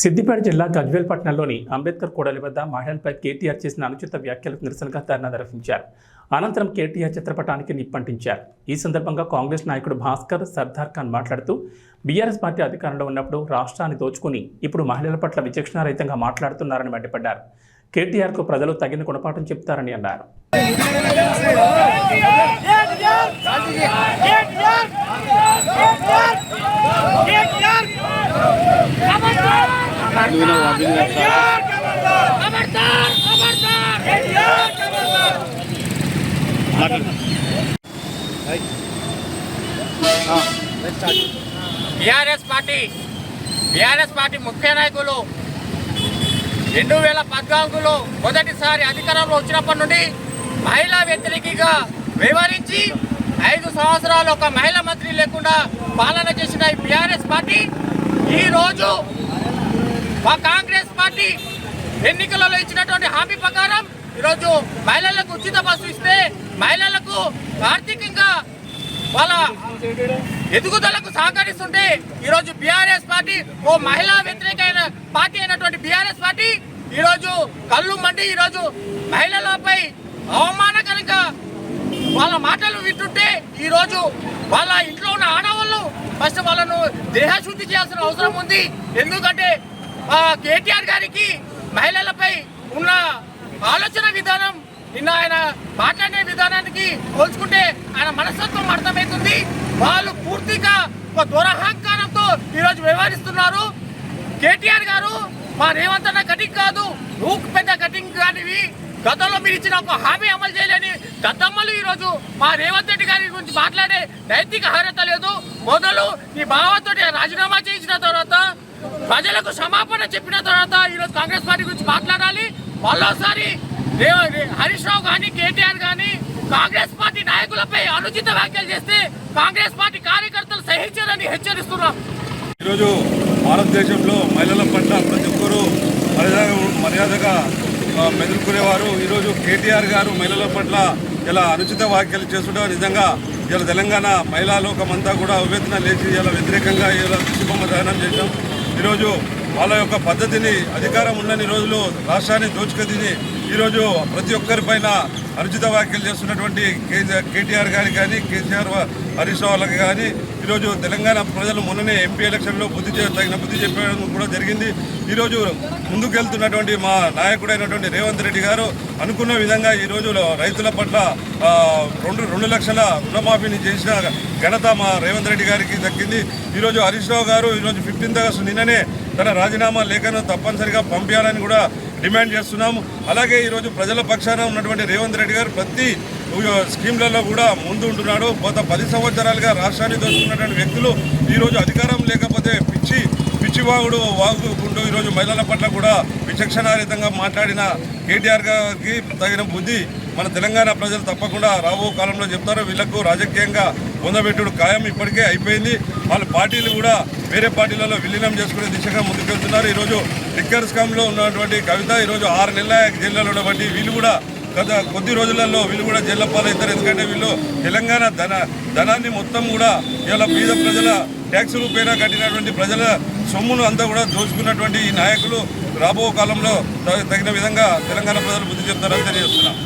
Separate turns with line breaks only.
సిద్దిపేట జిల్లా గజ్వేల్ పట్టణంలోని అంబేద్కర్ కూడలి వద్ద మహిళలపై కేటీఆర్ చేసిన అనుచిత వ్యాఖ్యలకు నిరసనగా ధర్నా నిర్వహించారు అనంతరం కేటీఆర్ చిత్రపటానికి నిప్పంటించారు. ఈ సందర్భంగా కాంగ్రెస్ నాయకుడు భాస్కర్ సర్దార్ ఖాన్ మాట్లాడుతూ బీఆర్ఎస్ పార్టీ అధికారంలో ఉన్నప్పుడు రాష్ట్రాన్ని దోచుకుని ఇప్పుడు మహిళల పట్ల విచక్షణారహితంగా మాట్లాడుతున్నారని మండిపడ్డారు. కేటీఆర్కు ప్రజలు తగిన గుణపాఠం చెప్తారని అన్నారు.
బీఆర్ఎస్ పార్టీ బీఆర్ఎస్ పార్టీ ముఖ్య నాయకులు రెండు వేల పద్నాలుగులో మొదటిసారి అధికారంలో వచ్చినప్పటి నుండి మహిళా వ్యతిరేకిగా వ్యవహరించి ఐదు సంవత్సరాలు ఒక మహిళా మంత్రి లేకుండా పాలన చేసిన ఈ బీఆర్ఎస్ పార్టీ ఈరోజు మా కాంగ్రెస్ పార్టీ ఎన్నికలలో ఇచ్చినటువంటి హామీ ప్రకారం ఈరోజు మహిళలకు ఉచిత బస్సు ఇస్తే మహిళలకు ఆర్థికంగా వాళ్ళ ఎదుగుదలకు సహకరిస్తుంటే ఈరోజు బీఆర్ఎస్ పార్టీ ఓ మహిళా వ్యతిరేక అయిన పార్టీ అయినటువంటి బీఆర్ఎస్ పార్టీ ఈరోజు కళ్ళు మండి ఈరోజు మహిళలపై అవమానకరంగా వాళ్ళ మాటలు వింటుంటే ఈరోజు వాళ్ళ ఇంట్లో ఉన్న ఆడవాళ్ళు ఫస్ట్ వాళ్ళను దేహశుద్ధి చేయాల్సిన అవసరం ఉంది. ఎందుకంటే కేటీఆర్ గారికి మహిళలపై ఉన్న ఆలోచన విధానం నిన్న ఆయన మాట్లాడే విధానానికి పోల్చుకుంటే ఆయన మనస్తత్వం అర్థమవుతుంది. వాళ్ళు పూర్తిగా ఒక దురహంకారంతో ఈరోజు వ్యవహరిస్తున్నారు. కేటీఆర్ గారు మా రేవంతన్న కటింగ్ కాదు నువ్వు పెద్ద కటింగ్ కానివి గతంలో మీరు ఇచ్చిన ఒక హామీ అమలు చేయలేని గతమ్మలు ఈరోజు మా రేవంత్ రెడ్డి గారి గురించి మాట్లాడే నైతిక అర్హత లేదు. మొదలు ఈ బావతోటి రాజీనామా చేయించిన తర్వాత ప్రజలకు క్షమాపణ చెప్పిన తర్వాత ఈరోజు కాంగ్రెస్ పార్టీ గురించి మాట్లాడాలి. మరోసారి హరీష్ రావు కానీ కేటీఆర్ కానీ కాంగ్రెస్ పార్టీ నాయకులపై అనుచిత వ్యాఖ్యలు చేస్తే కాంగ్రెస్ పార్టీ కార్యకర్తలు సహించారని హెచ్చరిస్తున్నాం.
ఈరోజు భారతదేశంలో మహిళల పట్ల ప్రతి ఒక్కరూ మర్యాద మర్యాదగా మెదుర్కొనేవారు మెదులుకునేవారు. ఈరోజు కేటీఆర్ గారు మహిళల పట్ల ఇలా అనుచిత వ్యాఖ్యలు చేస్తుంటే నిజంగా ఇలా తెలంగాణ మహిళా లోకమంతా కూడా ఉవ్వెత్తున లేచి ఇలా వ్యతిరేకంగా ఇలా దుష్బొమ్మ దహనం చేశాం. ఈరోజు వాళ్ళ యొక్క పద్ధతిని అధికారం ఉన్నన్ని రోజులు రాష్ట్రాన్ని దోచుకదిని ఈరోజు ప్రతి ఒక్కరి పైన అనుచిత వ్యాఖ్యలు చేస్తున్నటువంటి కేటీఆర్ గారికి కానీ కేసీఆర్ హరీష్ వాళ్ళకి కానీ ఈరోజు తెలంగాణ ప్రజలు మొన్ననే ఎంపీ ఎలక్షన్లో బుద్ధి చే- తగిన బుద్ధి చెప్పడం కూడా జరిగింది. ఈరోజు ముందుకు వెళ్తున్నటువంటి మా నాయకుడైనటువంటి రేవంత్ రెడ్డి గారు అనుకున్న విధంగా ఈ రోజు రైతుల పట్ల రెండు రెండు లక్షల రుణమాఫీని చేసిన ఘనత మా రేవంత్ రెడ్డి గారికి దక్కింది. ఈరోజు హరీష్ రావు గారు ఈరోజు ఫిఫ్టీన్త్ ఆగస్టు నిన్ననే తన రాజీనామా లేఖను తప్పనిసరిగా పంపించాలని కూడా డిమాండ్ చేస్తున్నాము. అలాగే ఈరోజు ప్రజల పక్షాన ఉన్నటువంటి రేవంత్ రెడ్డి గారు ప్రతి స్కీమ్లలో కూడా ముందు ఉంటున్నాడు. గత పది సంవత్సరాలుగా రాష్ట్రాన్ని దోచుకున్నటువంటి వ్యక్తులు ఈరోజు అధికారం లేకపోతే పిచ్చి పిచ్చివాగుడు వాగుకుంటూ ఈరోజు మహిళల పట్ల కూడా విచక్షణారహితంగా మాట్లాడిన కేటీఆర్ గారికి తగిన బుద్ధి మన తెలంగాణ ప్రజలు తప్పకుండా రాబో కాలంలో చెప్తారు. వీళ్ళకు రాజకీయంగా పొందబెట్టుడు ఖాయం ఇప్పటికే అయిపోయింది. వాళ్ళ పార్టీలు కూడా వేరే పార్టీలలో విలీనం చేసుకునే దిశగా ముందుకెళ్తున్నారు. ఈరోజు లిక్కర్ స్కామ్లో ఉన్నటువంటి కవిత ఈరోజు ఆరు నెలల జైల్లో ఉన్నటువంటి వీళ్ళు కూడా గత కొద్ది రోజులలో వీళ్ళు కూడా జైల్లో పాలవుతారు. ఎందుకంటే వీళ్ళు తెలంగాణ ధన ధనాన్ని మొత్తం కూడా ఇవాళ బీద ప్రజల ట్యాక్స్ రూపేణా కట్టినటువంటి ప్రజల సొమ్మును అంతా కూడా దోచుకున్నటువంటి ఈ నాయకులు రాబో కాలంలో తగిన విధంగా తెలంగాణ ప్రజలు బుద్ధి చెప్తారని తెలియజేస్తున్నాం.